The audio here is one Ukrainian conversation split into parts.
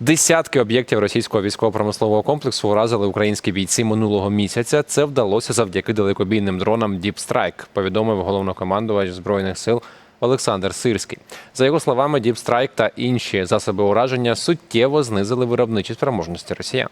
Десятки об'єктів російського військово-промислового комплексу уразили українські бійці минулого місяця. Це вдалося завдяки далекобійним дронам Strike, повідомив головнокомандувач збройних сил Олександр Сирський. За його словами, Діпстрайк та інші засоби ураження суттєво знизили виробничі спроможності росіян.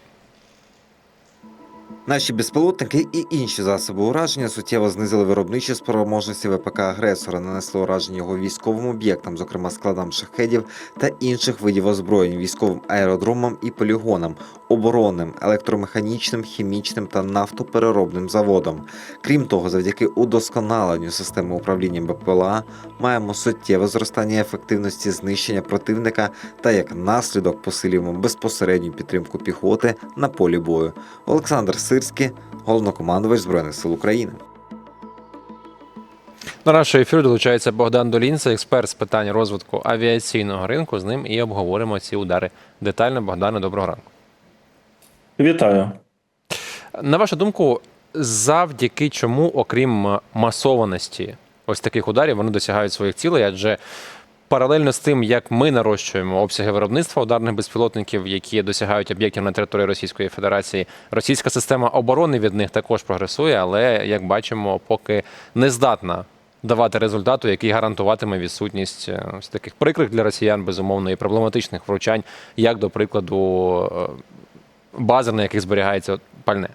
Наші безпілотники і інші засоби ураження суттєво знизили виробничі спроможності ВПК агресора, нанесли ураження його військовим об'єктам, зокрема складам шахедів та інших видів озброєнь, військовим аеродромам і полігонам, оборонним, електромеханічним, хімічним та нафтопереробним заводам. Крім того, завдяки удосконаленню системи управління БПЛА маємо суттєве зростання ефективності знищення противника та як наслідок посилюємо безпосередню підтримку піхоти на полі бою. Олександр Сирський, головнокомандувач Збройних сил України. До нашого ефіру долучається Богдан Долінце, експерт з питань розвитку авіаційного ринку. З ним і обговоримо ці удари детально. Богдане, доброго ранку. Вітаю. На вашу думку, завдяки чому, окрім масованості ось таких ударів, вони досягають своїх цілей? Адже паралельно з тим, як ми нарощуємо обсяги виробництва ударних безпілотників, які досягають об'єктів на території Російської Федерації, російська система оборони від них також прогресує, але як бачимо, поки не здатна. Давати результату, який гарантуватиме відсутність е, таких прикрих для росіян, безумовно, і проблематичних вручань, як до прикладу, е, бази, на яких зберігається пальне.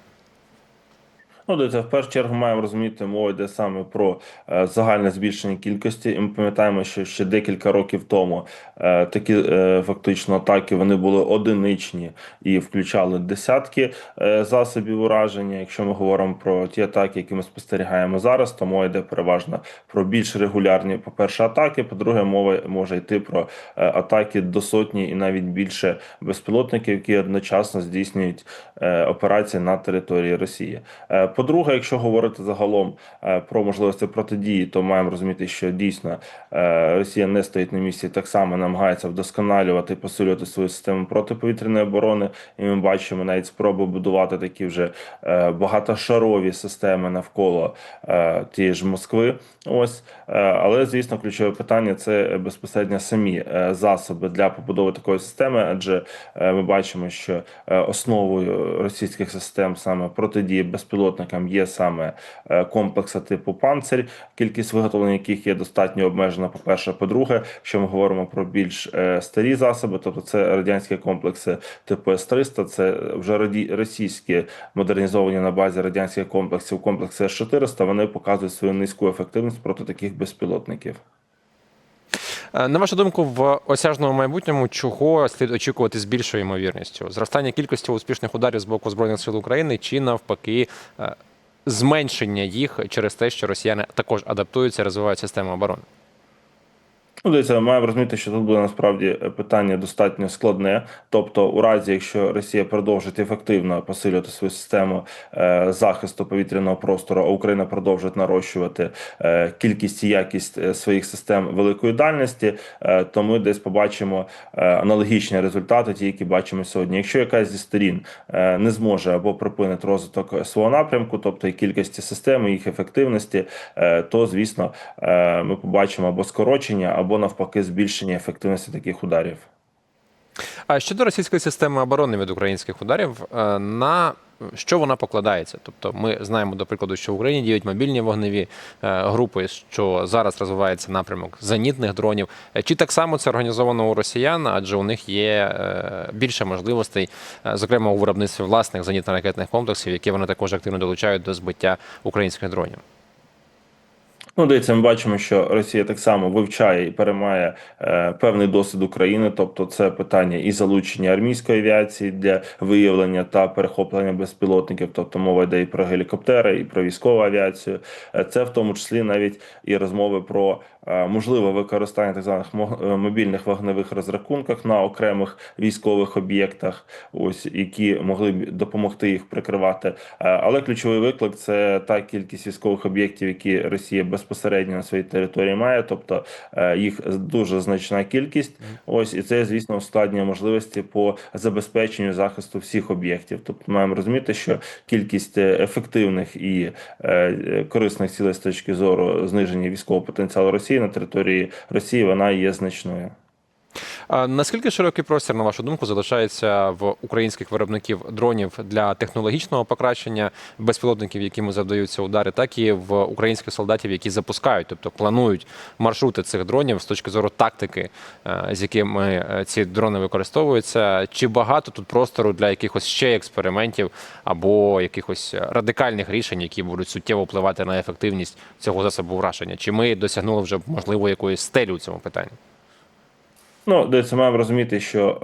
Ну, дивіться, в першу чергу маємо розуміти, мова йде саме про е, загальне збільшення кількості. І ми пам'ятаємо, що ще декілька років тому е, такі е, фактично атаки вони були одиничні і включали десятки е, засобів ураження. Якщо ми говоримо про ті атаки, які ми спостерігаємо зараз, то мова йде переважно про більш регулярні, по-перше, атаки. По-друге, мова може йти про е, атаки до сотні і навіть більше безпілотників, які одночасно здійснюють е, операції на території Росії. Е, По-друге, якщо говорити загалом е, про можливості протидії, то маємо розуміти, що дійсно е, Росія не стоїть на місці, так само намагається вдосконалювати і посилювати свою систему протиповітряної оборони. І ми бачимо навіть спроби будувати такі вже е, багатошарові системи навколо тієї ж Москви. Ось, але звісно, ключове питання це безпосередньо самі засоби для побудови такої системи, адже ми бачимо, що основою російських систем саме протидії безпілотникам є саме е, комплекси типу «Панцирь», кількість виготовлення яких є достатньо обмежена. По перше, по-друге, що ми говоримо про більш е, старі засоби, тобто це радянські комплекси типу С-300, це вже раді- російські модернізовані на базі радянських комплексів комплекси С-400, Вони показують свою низьку ефективність проти таких безпілотників. Е, На вашу думку, в осяжному майбутньому чого слід очікувати з більшою ймовірністю? Зростання кількості успішних ударів з боку Збройних сил України чи навпаки е, зменшення їх через те, що росіяни також адаптуються, розвивають систему оборони? Ну, дивіться, маємо розуміти, що тут буде насправді питання достатньо складне. Тобто, у разі, якщо Росія продовжить ефективно посилювати свою систему е, захисту повітряного простору, а Україна продовжить нарощувати е, кількість і якість е, своїх систем великої дальності, е, то ми десь побачимо е, аналогічні результати, ті, які бачимо сьогодні. Якщо якась зі сторін е, не зможе або припинить розвиток свого напрямку, тобто і кількості систем, і їх ефективності, е, то звісно е, ми побачимо або скорочення, або навпаки збільшення ефективності таких ударів. А щодо російської системи оборони від українських ударів, е, на що вона покладається? Тобто, ми знаємо, до прикладу, що в Україні діють мобільні вогневі е, групи, що зараз розвивається напрямок зенітних дронів. Е, Чи так само це організовано у росіян, адже у них є більше можливостей, зокрема у виробництві власних зенітно-ракетних комплексів, які вони також активно долучають до збиття українських дронів. Ну, дивіться, ми бачимо, що Росія так само вивчає і переймає е, певний досвід України, тобто це питання і залучення армійської авіації для виявлення та перехоплення безпілотників, тобто мова йде і про гелікоптери, і про військову авіацію. Е, Це в тому числі навіть і розмови про е, можливе використання так званих е, мобільних вогневих розрахунках на окремих військових об'єктах, ось які могли б допомогти їх прикривати. Е, Але ключовий виклик це та кількість військових об'єктів, які Росія безпосередньо на своїй території має, тобто е, їх дуже значна кількість. Ось і це, звісно, ускладнює можливості по забезпеченню захисту всіх об'єктів. Тобто, маємо розуміти, що кількість е, ефективних і е, корисних цілей з точки зору зниження військового потенціалу Росії на території Росії вона є значною. Наскільки широкий простір, на вашу думку, залишається в українських виробників дронів для технологічного покращення безпілотників, якими завдаються удари, так і в українських солдатів, які запускають, тобто планують маршрути цих дронів з точки зору тактики, е, з якими е, ці дрони використовуються? Чи багато тут простору для якихось ще експериментів або якихось радикальних рішень, які будуть суттєво впливати на ефективність цього засобу враження? Чи ми досягнули вже можливо якоїсь стелі у цьому питанні? Ну, дивіться, маємо розуміти, що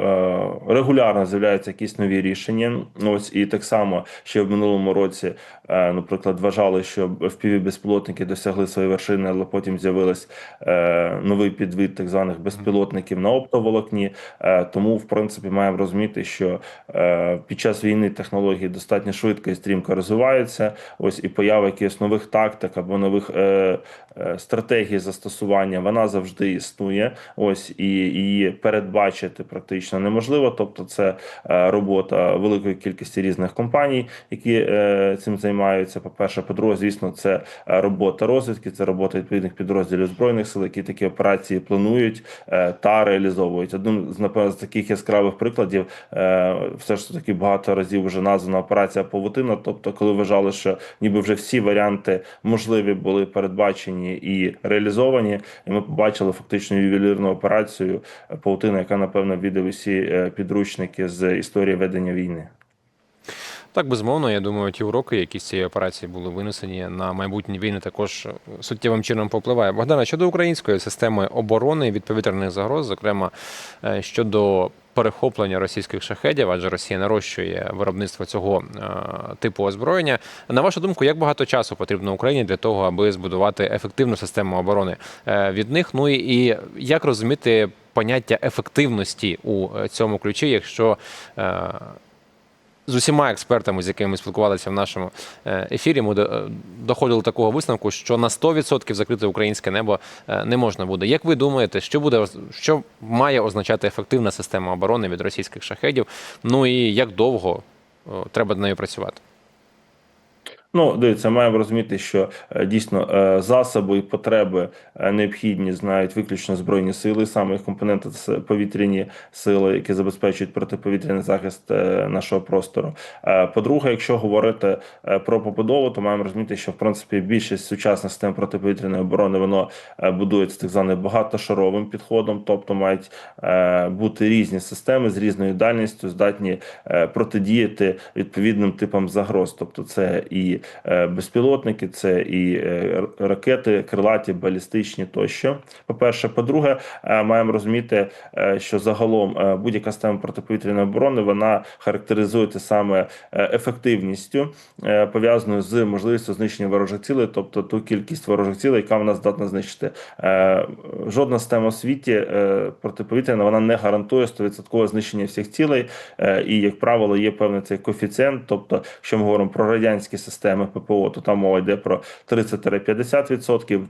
е, регулярно з'являються якісь нові рішення. Ну, Ось і так само ще в минулому році, е, наприклад, вважали, що впіві безпілотники досягли своєї вершини, але потім з'явилась е, новий підвид так званих безпілотників на оптоволокні. Е, тому, в принципі, маємо розуміти, що е, під час війни технології достатньо швидко і стрімко розвиваються. Ось і поява якихось нових тактик або нових е, е, стратегій застосування, вона завжди існує. Ось і її передбачити практично неможливо. Тобто, це е, робота великої кількості різних компаній, які е, цим займаються. По перше, по-друге, звісно, це е, робота розвідки, це робота відповідних підрозділів збройних сил, які такі операції планують та реалізовують. Одним з напевно з таких яскравих прикладів, все ж таки багато разів вже названа операція Павутина. Тобто, коли вважали, що ніби вже всі варіанти можливі були передбачені і реалізовані, і ми побачили фактично ювелірну операцію Павутина, яка напевно віде усі е, підручники з історії ведення війни. Так, безумовно, я думаю, ті уроки, які з цієї операції були винесені на майбутні війни, також суттєвим чином попливає. Богдана, щодо української системи оборони від повітряних загроз, зокрема е, щодо перехоплення російських шахедів, адже Росія нарощує виробництво цього е, типу озброєння. На вашу думку, як багато часу потрібно Україні для того, аби збудувати ефективну систему оборони від них? Ну і як розуміти поняття ефективності у е, цьому ключі, якщо е, з усіма експертами, з якими ми спілкувалися в нашому е, ефірі, ми доходили до такого висновку, що на 100% закрите українське небо не можна буде. Як ви думаєте, що буде що має означати ефективна система оборони від російських шахедів? Ну і як довго треба над нею працювати? Ну, дивіться, маємо розуміти, що е, дійсно е, засоби і потреби е, необхідні знають виключно збройні сили. Саме їх компоненти це повітряні сили, які забезпечують протиповітряний захист нашого простору. По-друге, якщо говорити про побудову, то маємо розуміти, що в принципі більшість сучасних систем протиповітряної оборони воно будується так званим багатошаровим підходом, тобто мають бути різні системи з різною дальністю, здатні протидіяти відповідним типам загроз. Тобто, це і безпілотники, це і е, ракети, крилаті, балістичні тощо. По-перше, по-друге, е, маємо розуміти, е, що загалом е, будь-яка система протиповітряної оборони вона характеризується саме е, ефективністю, е, пов'язаною з можливістю знищення ворожих цілей, тобто ту кількість ворожих цілей, яка вона здатна знищити. Е, Жодна система у світі е, протиповітряна вона не гарантує 100% знищення всіх цілей, е, і як правило, є певний цей коефіцієнт. Тобто, якщо ми говоримо про радянські системи ППО, то там мова йде про 30-50%.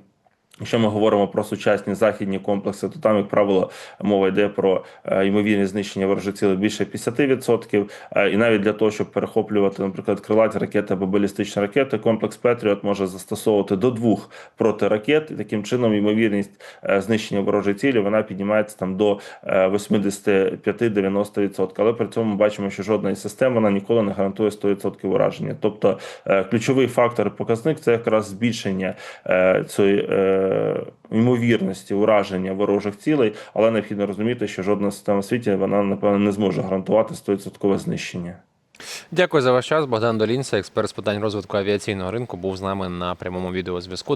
Якщо ми говоримо про сучасні західні комплекси, то там, як правило, мова йде про е, ймовірне знищення ворожих цілей більше 50%. Е, і навіть для того, щоб перехоплювати, наприклад, крилаті ракети або балістичні ракети, комплекс Петріот може застосовувати до двох протиракет. І таким чином ймовірність е, знищення ворожої цілі вона піднімається там до е, 85-90%. Але при цьому ми бачимо, що жодна із систем вона ніколи не гарантує 100% ураження. Тобто ключовий фактор показник це якраз збільшення цієї ймовірності ураження ворожих цілей, але необхідно розуміти, що жодна система в світі вона напевно не зможе гарантувати 100% знищення. Дякую за ваш час. Богдан Долінця, експерт з питань розвитку авіаційного ринку, був з нами на прямому відеозв'язку.